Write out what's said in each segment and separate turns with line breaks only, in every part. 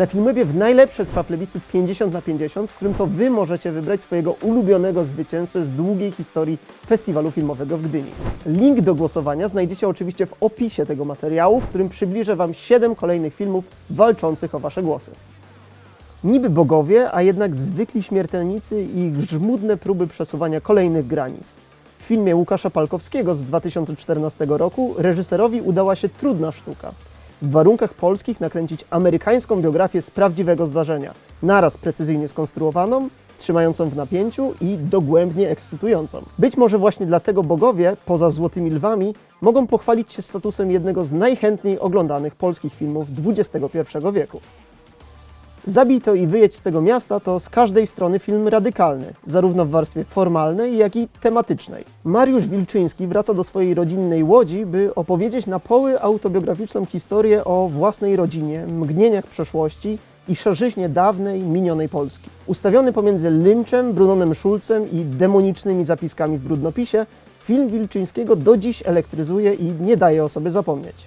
Na Filmwebie w najlepsze trwa plebiscyt 50 na 50, w którym to Wy możecie wybrać swojego ulubionego zwycięzcę z długiej historii festiwalu filmowego w Gdyni. Link do głosowania znajdziecie oczywiście w opisie tego materiału, w którym przybliżę Wam 7 kolejnych filmów walczących o Wasze głosy. Niby bogowie, a jednak zwykli śmiertelnicy i ich żmudne próby przesuwania kolejnych granic. W filmie Łukasza Palkowskiego z 2014 roku reżyserowi udała się trudna sztuka. W warunkach polskich nakręcić amerykańską biografię z prawdziwego zdarzenia, naraz precyzyjnie skonstruowaną, trzymającą w napięciu i dogłębnie ekscytującą. Być może właśnie dlatego bogowie, poza Złotymi Lwami, mogą pochwalić się statusem jednego z najchętniej oglądanych polskich filmów XXI wieku. Zabij to i wyjedź z tego miasta to z każdej strony film radykalny, zarówno w warstwie formalnej, jak i tematycznej. Mariusz Wilczyński wraca do swojej rodzinnej łodzi, by opowiedzieć na poły autobiograficzną historię o własnej rodzinie, mgnieniach przeszłości i szerzyźnie dawnej, minionej Polski. Ustawiony pomiędzy Lynczem, Brunonem Schulzem i demonicznymi zapiskami w brudnopisie, film Wilczyńskiego do dziś elektryzuje i nie daje o sobie zapomnieć.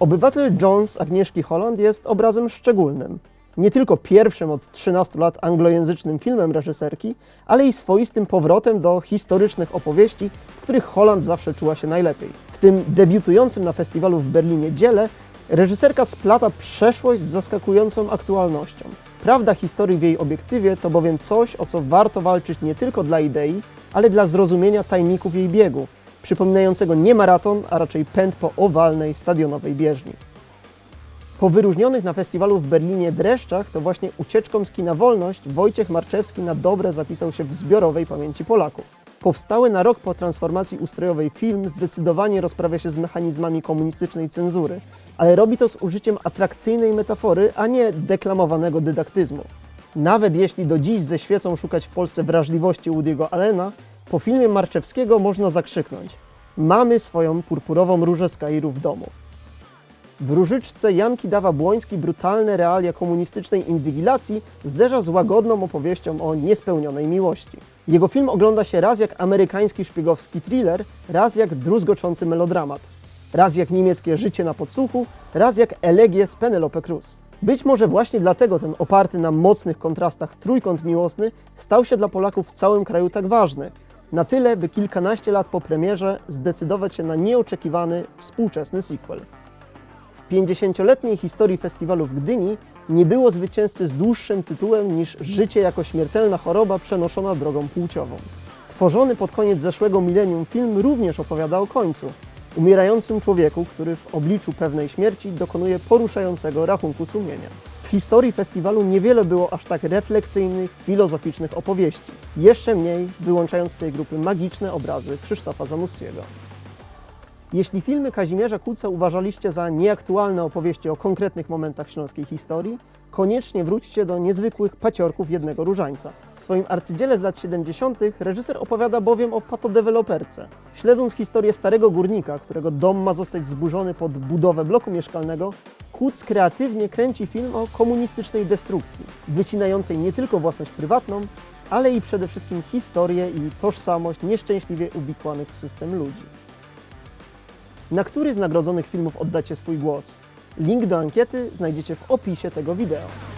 Obywatel Jones Agnieszki Holland jest obrazem szczególnym. Nie tylko pierwszym od 13 lat anglojęzycznym filmem reżyserki, ale i swoistym powrotem do historycznych opowieści, w których Holland zawsze czuła się najlepiej. W tym debiutującym na festiwalu w Berlinie dziele reżyserka splata przeszłość z zaskakującą aktualnością. Prawda historii w jej obiektywie to bowiem coś, o co warto walczyć nie tylko dla idei, ale dla zrozumienia tajników jej biegu, przypominającego nie maraton, a raczej pęd po owalnej, stadionowej bieżni. Po wyróżnionych na festiwalu w Berlinie dreszczach, to właśnie ucieczką z kina Wolność Wojciech Marczewski na dobre zapisał się w zbiorowej pamięci Polaków. Powstały na rok po transformacji ustrojowej film zdecydowanie rozprawia się z mechanizmami komunistycznej cenzury, ale robi to z użyciem atrakcyjnej metafory, a nie deklamowanego dydaktyzmu. Nawet jeśli do dziś ze świecą szukać w Polsce wrażliwości Woody'ego Allena, po filmie Marczewskiego można zakrzyknąć Mamy swoją purpurową różę Skairu w domu. W Różyczce Janki Dawa Błoński brutalne realia komunistycznej inwigilacji zderza z łagodną opowieścią o niespełnionej miłości. Jego film ogląda się raz jak amerykański szpiegowski thriller, raz jak druzgoczący melodramat, raz jak niemieckie życie na podsłuchu, raz jak elegie z Penelope Cruz. Być może właśnie dlatego ten oparty na mocnych kontrastach trójkąt miłosny stał się dla Polaków w całym kraju tak ważny. Na tyle, by kilkanaście lat po premierze zdecydować się na nieoczekiwany, współczesny sequel. W 50-letniej historii festiwalu w Gdyni nie było zwycięzcy z dłuższym tytułem niż Życie jako śmiertelna choroba przenoszona drogą płciową. Tworzony pod koniec zeszłego milenium film również opowiada o końcu. Umierającym człowieku, który w obliczu pewnej śmierci dokonuje poruszającego rachunku sumienia. W historii festiwalu niewiele było aż tak refleksyjnych, filozoficznych opowieści. Jeszcze mniej, wyłączając z tej grupy magiczne obrazy Krzysztofa Zanussiego. Jeśli filmy Kazimierza Kuca uważaliście za nieaktualne opowieści o konkretnych momentach śląskiej historii, koniecznie wróćcie do niezwykłych paciorków jednego różańca. W swoim arcydziele z lat 70. reżyser opowiada bowiem o patodeweloperce. Śledząc historię starego górnika, którego dom ma zostać zburzony pod budowę bloku mieszkalnego, Kuc kreatywnie kręci film o komunistycznej destrukcji, wycinającej nie tylko własność prywatną, ale i przede wszystkim historię i tożsamość nieszczęśliwie uwikłanych w system ludzi. Na który z nagrodzonych filmów oddacie swój głos? Link do ankiety znajdziecie w opisie tego wideo.